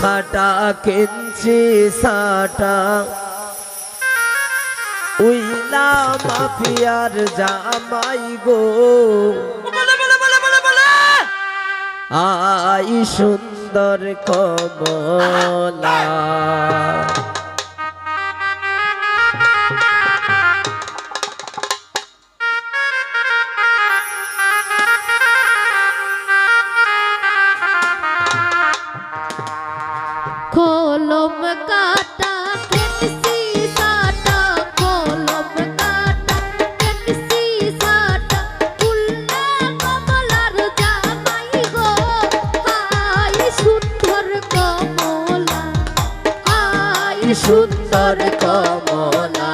খাটা কিনছি সাটা। উইলা মাফিয়ার জামাই গো। আই সুন্দর কমলা। গো হাই সুন্দর কমলা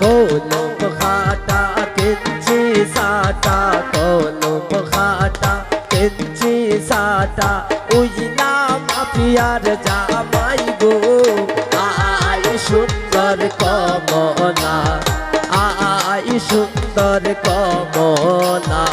কলম খাটা কিনছি সাটা কলম খাটা কিনছি সাটা মাফিয়ার জামাই গো। আই সুন্দর কমলা আই সুন্দর কমলা।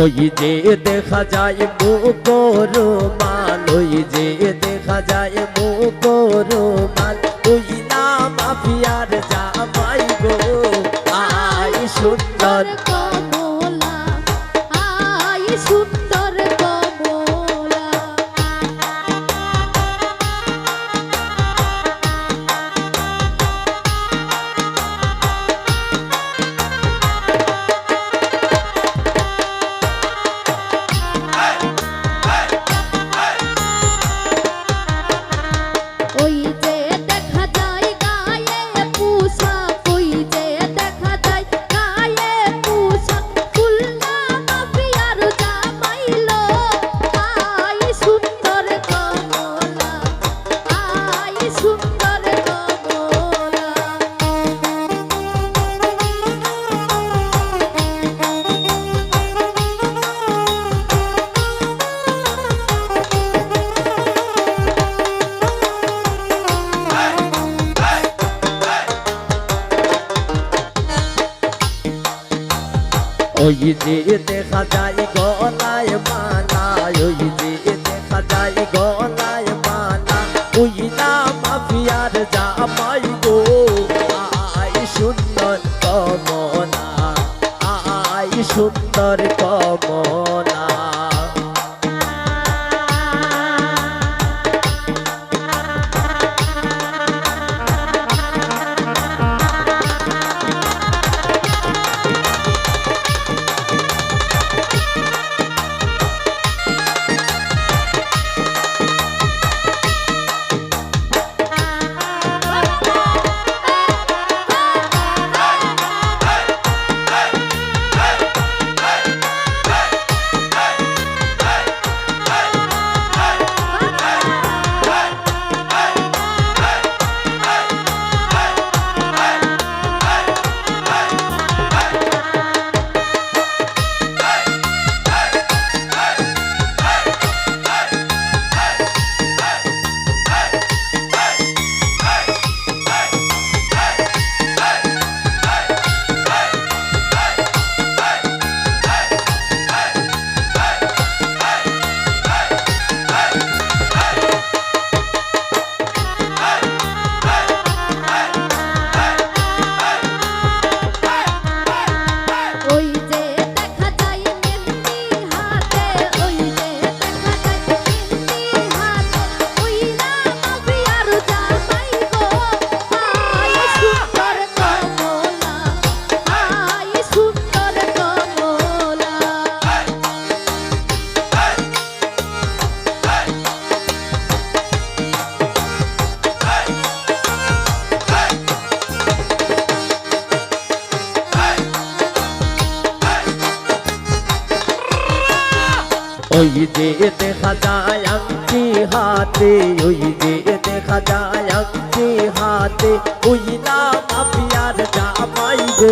ওই যে দেখা যায় মুকর মাল ওই যে দেখা যায় মুকর মাল ওই দিয়ে দেখা যায় গলায় মালা ওই না মাফিয়ার জামাই ওই যে দেখা যায় আংটি হাতে, ওই যে দেখা যায় আংটি হাতে। ওই না মাফিয়ার জামাই গো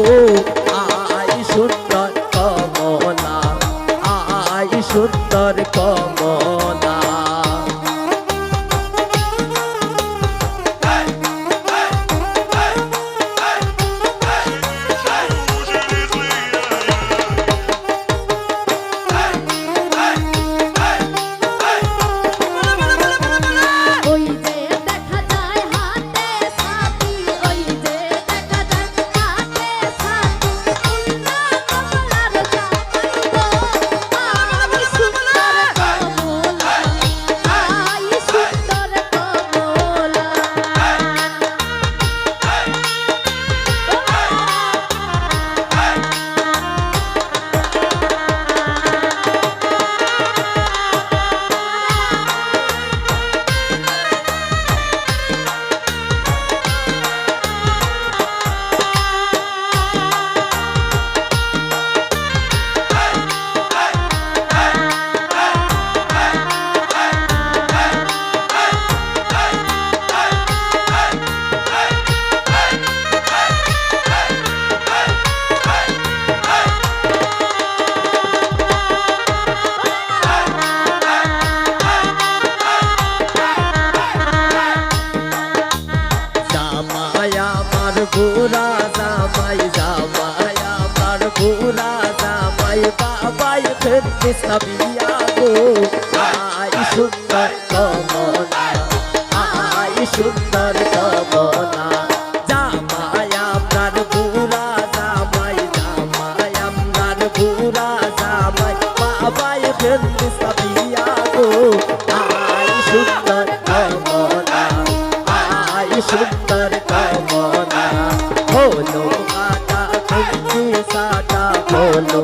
আরে সাবিয়া গো, আই সুন্দর কমনা, আই সুন্দর কমনা। জামাই আপনার পুরা জামাই জামাই আপনার পুরা জামাই বাবাই ফেলতে সাবিয়া গো, আই সুন্দর কমনা, আই সুন্দর কমনা। হলো মাতা তুমি সাদা, হলো